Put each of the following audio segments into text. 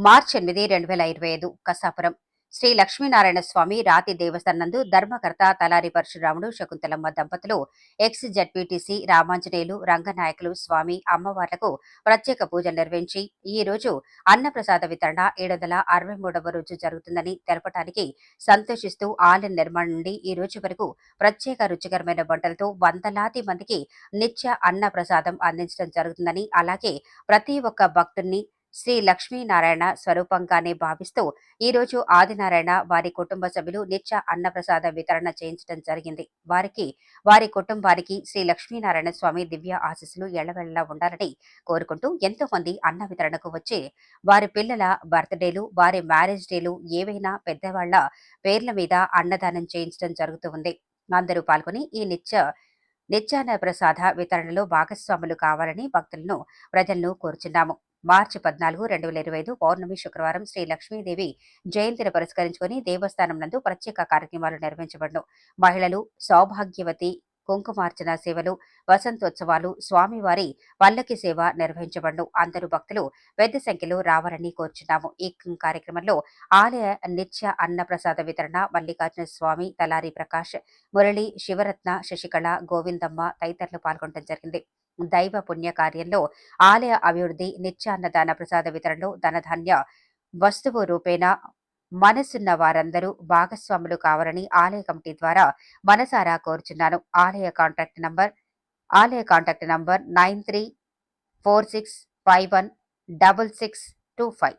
మార్చి ఎనిమిది రెండు వేల ఇరవై ఐదు కసాపురం. శ్రీ లక్ష్మీనారాయణ స్వామి రాతి దేవస్థానందు నందు ధర్మకర్త తలారి పరశురాముడు శకుంతలమ్మ దంపతులు ఎక్స్ జడ్పీటీసీ రామాంజనేయులు రంగనాయకులు స్వామి అమ్మవార్లకు ప్రత్యేక పూజలు నిర్వహించి ఈ రోజు అన్నప్రసాద వితరణ ఏడు వందల అరవై మూడవ రోజు జరుగుతుందని తెలపడానికి సంతోషిస్తూ ఆలయ నిర్మాణం నుండి ఈ రోజు వరకు ప్రత్యేక రుచికరమైన వంటలతో వందలాది మందికి నిత్య అన్న ప్రసాదం అందించడం జరుగుతుందని అలాగే ప్రతి ఒక్క భక్తుణ్ణి శ్రీ లక్ష్మీనారాయణ స్వరూపంగానే భావిస్తూ ఈ రోజు ఆదినారాయణ వారి కుటుంబ సభ్యులు నిత్య అన్నప్రసాద వితరణ చేయించడం జరిగింది. వారికి వారి కుటుంబానికి శ్రీ లక్ష్మీనారాయణ స్వామి దివ్య ఆశీస్సులు ఎళ్ళవెళ్ళా ఉండాలని కోరుకుంటూ ఎంతో మంది అన్న వితరణకు వచ్చి వారి పిల్లల బర్త్డేలు వారి మ్యారేజ్ డేలు ఏవైనా పెద్దవాళ్ళ పేర్ల మీద అన్నదానం చేయించడం జరుగుతూ ఉంది అందరూ పాల్గొని ఈ నిత్య నిత్యాన్న ప్రసాద వితరణలో భాగస్వాములు కావాలని భక్తులను ప్రజలను కోరుచున్నాము. మార్చి పద్నాలుగు రెండు వేల ఇరవై ఐదు పౌర్ణమి శుక్రవారం శ్రీ లక్ష్మీదేవి జయంతిని పురస్కరించుకుని దేవస్థానం నందు ప్రత్యేక కార్యక్రమాలు నిర్వహించబడును. మహిళలు సౌభాగ్యవతి కుంకుమార్చన సేవలు వసంతోత్సవాలు స్వామివారి పల్లకి సేవ నిర్వహించబడును. అందరూ భక్తులు పెద్ద సంఖ్యలో రావాలని కోరుచున్నాము. ఈ కార్యక్రమంలో ఆలయ నిత్య అన్నప్రసాద వితరణ మల్లికార్జున స్వామి తలారి ప్రకాష్ మురళి శివరత్న శశికళ గోవిందమ్మ తదితరులు పాల్గొనడం జరిగింది. దైవ పుణ్య కార్యంలో ఆలయ అభివృద్ధి నిత్యాన్నదాన ప్రసాద వితరణలో ధనధాన్య వస్తువు రూపేణ మనసున్న వారందరూ భాగస్వాములు కావాలని ఆలయ కమిటీ ద్వారా మనసారా కోరుచున్నాను. ఆలయ కాంటాక్ట్ నంబర్ ఆలయ contact number nine three four six five one double six two five.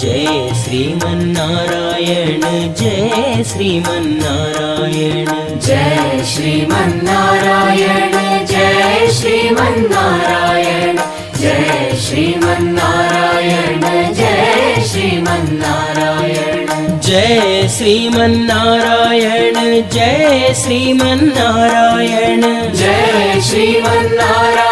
जय श्रीमन्नारायण जय श्रीमन्नारायण जय श्रीमन्नारायण जय श्रीमन्नारायण जय श्रीमन्नारायण जय श्रीमन्नारायण जय श्रीमन्नारायण जय श्रीमन्नारायण जय श्रीमन्नारायण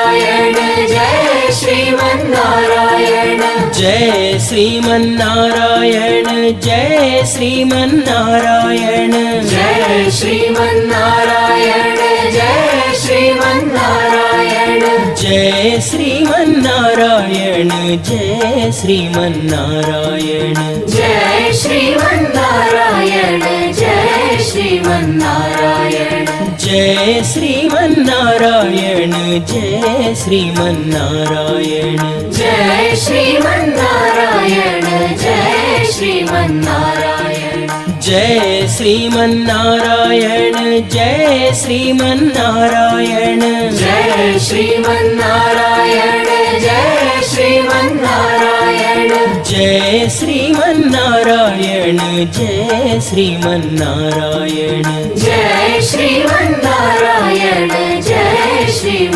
जय श्रीमन्नारायण जय श्रीमन्नारायण। जय श्रीमन्नारायण जय श्रीमन्नारायण। जय श्रीमन्नारायण जय श्रीमन्नारायण। जय श्रीमन्नारायण जय श्रीमन्नारायण जय श्रीमन्नारायण जय श्रीमन्नारायण जय श्रीमन्नारायण जय श्रीमन्नारायण जय श्रीमन्नारायण जय श्रीमन्नारायण जय श्रीमन्नारायण जय श्रीमन्नारायण जय श्रीमन्नारायण जय श्रीमन्नारायण जय श्रीमन्नारायण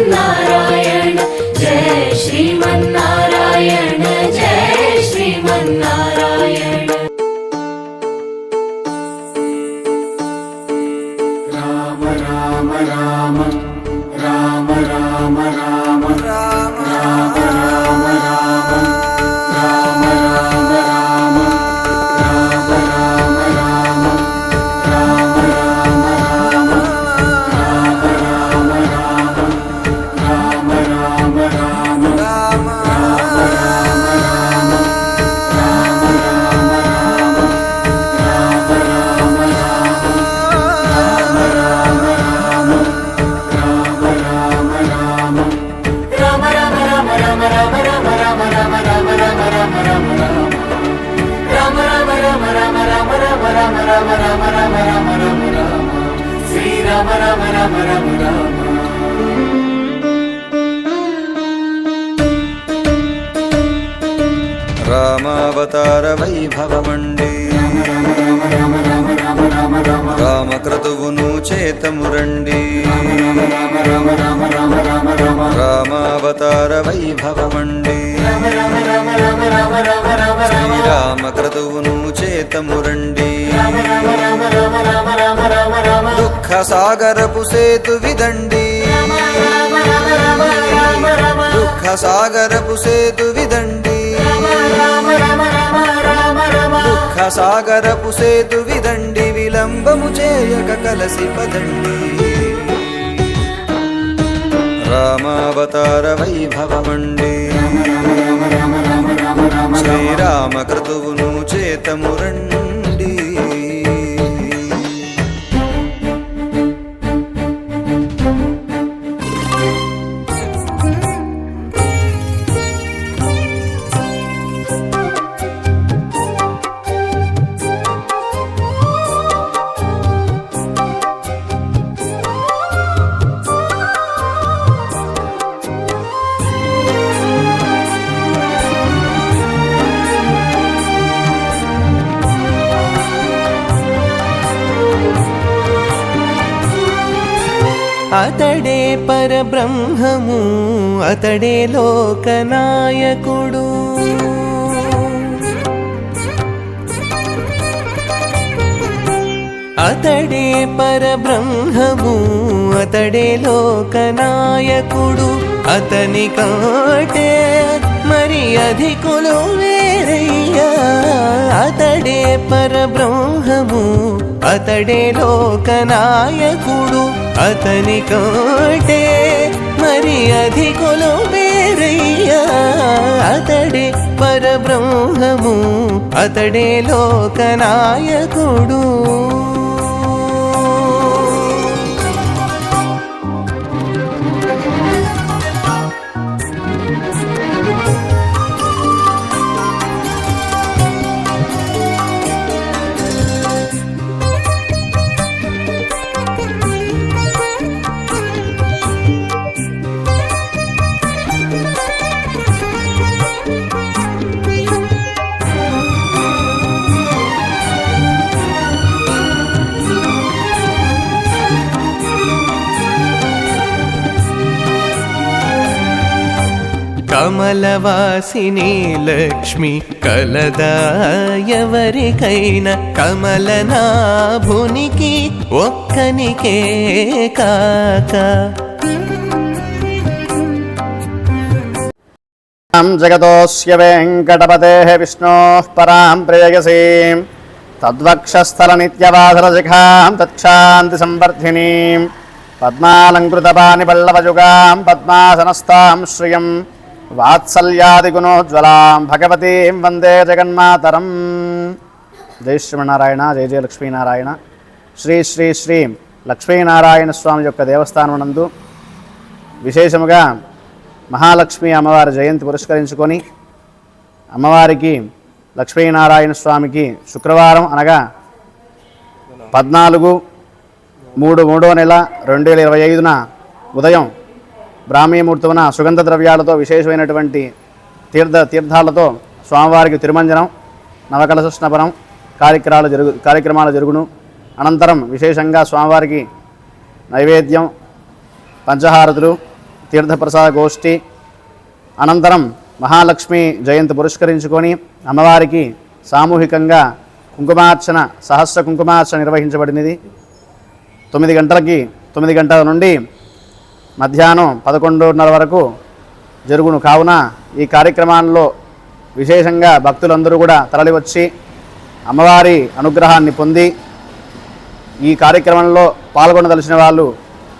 श्रीमन्नारायण। जय श्रीमन्नारायण जय श्रीमन्नारायण। राम राम राम రామావతార వైభవమండి రామక్రతువును చేతమురండి రామావతార వైభవమండి శ్రీరామక్రతువును చేతమురండి దుఃఖ సాగరపు సేతు విదండి. దుఃఖ సాగరపు సేతు విదండి. దుఃఖ సాగరపు సేతు విదండి. విలంబము చేయక కలసి పదండి. రామావతార వైభవమండి. శ్రీరామ శ్రీరామకృతువును చేతమురండి. అతడే పరబ్రహ్మము అతడే లోకనాయకుడు. అతడే పరబ్రహ్మము అతడే లోకనాయకుడు అతని కాటే మరి అధికులు వేరయ్యా. అతడే పరబ్రహ్మము అతడే లోకనాయకుడు అతని కాటే మరి అధికులు వేరయ్యా. అతడే పరబ్రహ్మము అతడే లోకనాయకుడు. కమలవాసిని లక్ష్మి కలదా ఎవరికైనా కమలనాభునికి ఒక్కనికే కాక. జగతోస్య వెంకటపतेः విష్ణో పరాం ప్రేయసీం. తద్వక్షస్థలనిత్యవాసరశిఖాం తక్షాంతి సంవర్ధినీం. పద్మాలంకృతపాణిపల్లవజుగాం పద్మాసనస్తాం శ్రియం వాత్సల్యాదిగుణోజ్వలాం భగవతీం వందే జగన్మాతరం. జై శ్రీమన్నారాయణ జయ జయ లక్ష్మీనారాయణ. శ్రీ శ్రీ శ్రీ లక్ష్మీనారాయణ స్వామి యొక్క దేవస్థానం నందు విశేషముగా మహాలక్ష్మి అమ్మవారి జయంతి పురస్కరించుకొని అమ్మవారికి లక్ష్మీనారాయణ స్వామికి శుక్రవారం అనగా పద్నాలుగు మూడు మూడో నెల రెండు వేల ఇరవై ఐదున ఉదయం బ్రాహ్మీముహూర్తమున సుగంధ ద్రవ్యాలతో విశేషమైనటువంటి తీర్థ తీర్థాలతో స్వామివారికి తిరుమంజనం నవకలశ స్నపనం కార్యక్రమాలు జరుగు కార్యక్రమాలు జరుగును. అనంతరం విశేషంగా స్వామివారికి నైవేద్యం పంచహారతులు తీర్థప్రసాద గోష్ఠి అనంతరం మహాలక్ష్మి జయంతి పురస్కరించుకొని అమ్మవారికి సామూహికంగా కుంకుమార్చన సహస్ర కుంకుమార్చన నిర్వహించబడినది. తొమ్మిది గంటలకి తొమ్మిది గంటల నుండి మధ్యాహ్నం పదకొండున్నర వరకు జరుగును. కావున ఈ కార్యక్రమాల్లో విశేషంగా భక్తులందరూ కూడా తరలివచ్చి అమ్మవారి అనుగ్రహాన్ని పొంది ఈ కార్యక్రమంలో పాల్గొనదలిచిన వాళ్ళు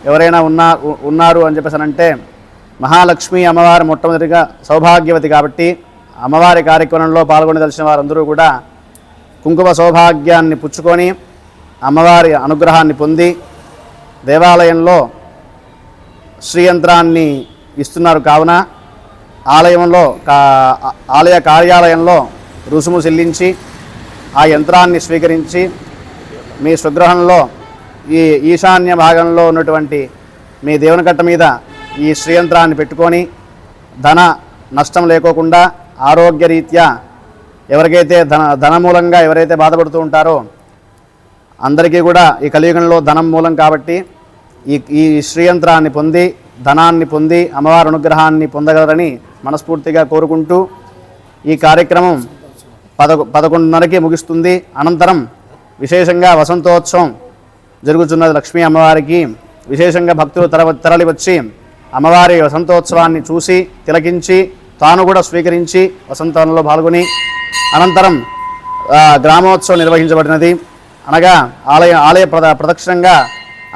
ఎవరైనా ఉన్నా ఉన్నారు అని చెప్పేసానంటే మహాలక్ష్మి అమ్మవారి మొట్టమొదటిగా సౌభాగ్యవతి కాబట్టి అమ్మవారి కార్యక్రమంలో పాల్గొనదలిచిన వారందరూ కూడా కుంకుమ సౌభాగ్యాన్ని పుచ్చుకొని అమ్మవారి అనుగ్రహాన్ని పొంది దేవాలయంలో శ్రీయంత్రాన్ని ఇస్తున్నారు. కావున ఆలయంలో కా- ఆలయ కార్యాలయంలో రుసుము చెల్లించి ఆ యంత్రాన్ని స్వీకరించి మీ స్వగృహంలో ఈ ఈశాన్య భాగంలో ఉన్నటువంటి మీ దేవుని కట్ట మీద ఈ శ్రీయంత్రాన్ని పెట్టుకొని ధన నష్టం లేకోకుండా ఆరోగ్యరీత్యా ఎవరికైతే ధన ధన మూలంగా ఎవరైతే బాధపడుతూ ఉంటారో అందరికీ కూడా ఈ కలియుగంలో ధనం మూలం కాబట్టి ఈ ఈ శ్రీయంత్రాన్ని పొంది ధనాన్ని పొంది అమ్మవారి అనుగ్రహాన్ని పొందగలరని మనస్ఫూర్తిగా కోరుకుంటూ ఈ కార్యక్రమం పదకొ పదకొండున్నరకి ముగుస్తుంది. అనంతరం విశేషంగా వసంతోత్సవం జరుగుతున్నది. లక్ష్మీ అమ్మవారికి విశేషంగా భక్తులు తర తరలి వచ్చి అమ్మవారి వసంతోత్సవాన్ని చూసి తిలకించి తాను కూడా స్వీకరించి వసంతంలో పాల్గొని అనంతరం గ్రామోత్సవం నిర్వహించబడినది. అనగా ఆలయ ఆలయ ప్రద ప్రదక్షిణంగా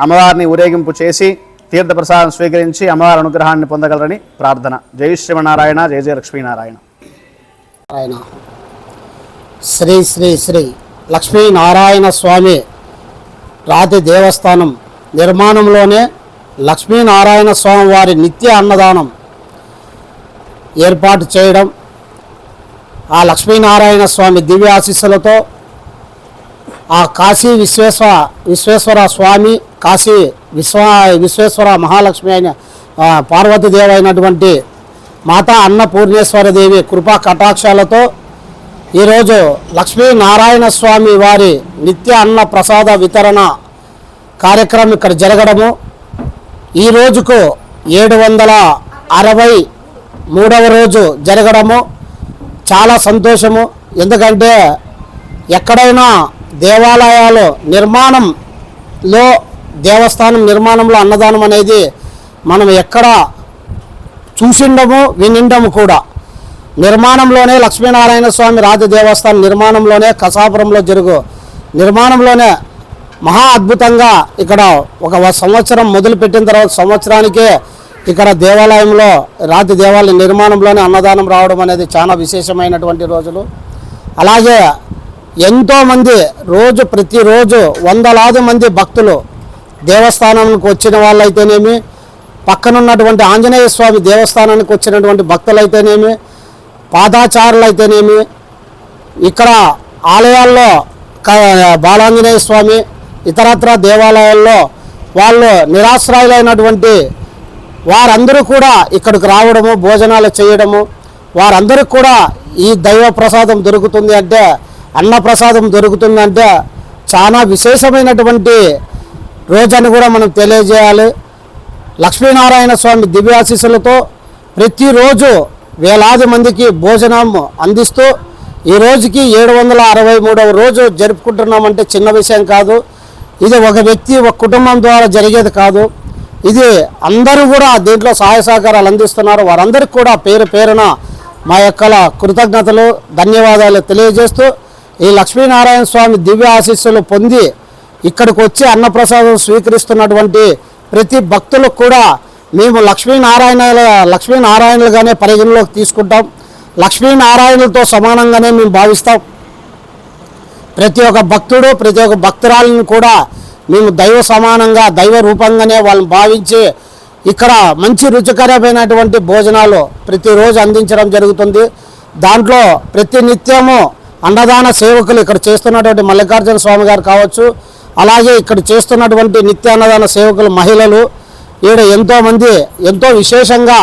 అమ్మవారిని ఊరేగింపు చేసి తీర్థప్రసాదం స్వీకరించి అమ్మవారి అనుగ్రహాన్ని పొందగలరని ప్రార్థన. జై శ్రీమనారాయణ జయ జయ లక్ష్మీనారాయణ. శ్రీ శ్రీ శ్రీ లక్ష్మీనారాయణ స్వామి రాతి దేవస్థానం నిర్మాణంలోనే లక్ష్మీనారాయణ స్వామి వారి నిత్య అన్నదానం ఏర్పాటు చేయడం ఆ లక్ష్మీనారాయణ స్వామి దివ్య ఆశీస్సులతో ఆ కాశీ విశ్వేశ్వర విశ్వేశ్వర స్వామి కాశీ విశ్వ విశ్వేశ్వర మహాలక్ష్మి అయిన పార్వతీదేవి అయినటువంటి మాతా అన్నపూర్ణేశ్వరదేవి కృపా కటాక్షాలతో ఈరోజు లక్ష్మీనారాయణ స్వామి వారి నిత్య అన్న ప్రసాద వితరణ కార్యక్రమం ఇక్కడ జరగడము. ఈ రోజుకు ఏడు వందల అరవై మూడవ రోజు జరగడము. చాలా సంతోషము. ఎందుకంటే ఎక్కడైనా దేవాలయాలు నిర్మాణంలో దేవస్థానం నిర్మాణంలో అన్నదానం అనేది మనం ఎక్కడ చూసిండము వినిండము కూడా. నిర్మాణంలోనే లక్ష్మీనారాయణ స్వామి రాజ దేవస్థానం నిర్మాణంలోనే కసాపురంలో జరుగు నిర్మాణంలోనే మహా అద్భుతంగా ఇక్కడ ఒక సంవత్సరం మొదలుపెట్టిన తర్వాత సంవత్సరానికే ఇక్కడ దేవాలయంలో రాతి దేవాలయ నిర్మాణంలోనే అన్నదానం రావడం అనేది చాలా విశేషమైనటువంటి రోజులు. అలాగే ఎంతోమంది రోజు ప్రతిరోజు వందలాది మంది భక్తులు దేవస్థానానికి వచ్చిన వాళ్ళైతేనేమి పక్కనున్నటువంటి ఆంజనేయ స్వామి దేవస్థానానికి వచ్చినటువంటి భక్తులైతేనేమి పాదాచారులు అయితేనేమి ఇక్కడ ఆలయాల్లో క- బాలాంజనేయ స్వామి ఇతరత్ర దేవాలయాల్లో వాళ్ళు నిరాశ్రాయులైనటువంటి వారందరూ కూడా ఇక్కడికి రావడము భోజనాలు చేయడము వారందరికీ కూడా ఈ దైవ ప్రసాదం దొరుకుతుంది అంటే అన్న ప్రసాదం దొరుకుతుంది అంటే చాలా విశేషమైనటువంటి రోజని కూడా మనం తెలియజేయాలి. లక్ష్మీనారాయణ స్వామి దివ్యాశీస్సులతో ప్రతిరోజు వేలాది మందికి భోజనం అందిస్తూ ఈ రోజుకి ఏడు వందల అరవై మూడవ రోజు జరుపుకుంటున్నామంటే చిన్న విషయం కాదు. ఇది ఒక వ్యక్తి ఒక కుటుంబం ద్వారా జరిగేది కాదు. ఇది అందరూ కూడా దీంట్లో సహాయ సహకారాలు అందిస్తున్నారు. వారందరికీ కూడా పేరు పేరున మా యొక్క కృతజ్ఞతలు ధన్యవాదాలు తెలియజేస్తూ ఈ లక్ష్మీనారాయణ స్వామి దివ్య ఆశీస్సులు పొంది ఇక్కడికి వచ్చి అన్నప్రసాదం స్వీకరిస్తున్నటువంటి ప్రతి భక్తులకు కూడా మేము లక్ష్మీనారాయణ లక్ష్మీనారాయణలుగానే పరిగణలోకి తీసుకుంటాం. లక్ష్మీనారాయణులతో సమానంగానే మేము భావిస్తాం. ప్రతి ఒక్క భక్తుడు ప్రతి ఒక్క భక్తురాలను కూడా మేము దైవ సమానంగా దైవ రూపంగానే వాళ్ళని భావించి ఇక్కడ మంచి రుచికరమైనటువంటి భోజనాలు ప్రతిరోజు అందించడం జరుగుతుంది. దాంట్లో ప్రతి నిత్యము అన్నదాన సేవకులు ఇక్కడ చేస్తున్నటువంటి మల్లికార్జున స్వామి గారు కావచ్చు అలాగే ఇక్కడ చేస్తున్నటువంటి నిత్య అన్నదాన సేవకులు మహిళలు ఈడ ఎంతోమంది ఎంతో విశేషంగా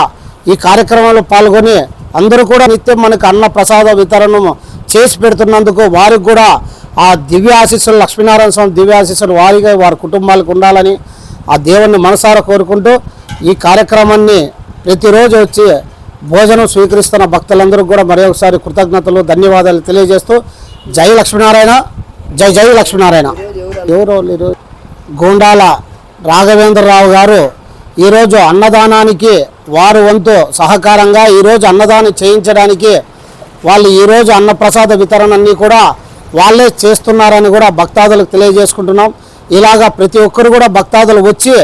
ఈ కార్యక్రమంలో పాల్గొని అందరూ కూడా నిత్యం మనకు అన్న ప్రసాద వితరణం చేసి పెడుతున్నందుకు వారికి కూడా ఆ దివ్యాశీస్సులు లక్ష్మీనారాయణ స్వామి దివ్యాశీస్సులు వారిగా వారి కుటుంబాలకు ఉండాలని ఆ దేవుణ్ణి మనసారా కోరుకుంటూ ఈ కార్యక్రమాన్ని ప్రతిరోజు వచ్చి భోజనం స్వీకరిస్తున్న భక్తులందరూ కూడా మరొకసారి కృతజ్ఞతలు ధన్యవాదాలు తెలియజేస్తూ జై లక్ష్మీనారాయణ జై జై లక్ష్మీనారాయణ. ఎవరో? లేరు గోండాల రాఘవేంద్రరావు గారు ఈరోజు అన్నదానానికి వారు వంతు సహకారంగా ఈరోజు అన్నదానం చేయించడానికి వాళ్ళు ఈరోజు అన్నప్రసాద వితరణ అన్నీ కూడా వాళ్ళే చేస్తున్నారని కూడా భక్తాదులకు తెలియజేసుకుంటున్నాం. ఇలాగా ప్రతి ఒక్కరు కూడా భక్తాదులు వచ్చి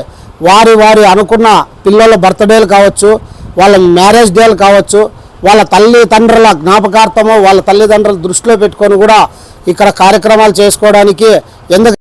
వారి వారి అనుకున్న పిల్లల బర్త్డేలు కావచ్చు వాళ్ళ మ్యారేజ్ డేలు కావచ్చు వాళ్ళ తల్లిదండ్రుల జ్ఞాపకార్థము వాళ్ళ తల్లిదండ్రుల దృష్టిలో పెట్టుకొని కూడా ఇక్కడ కార్యక్రమాలు చేసుకోవడానికి ఎందుకు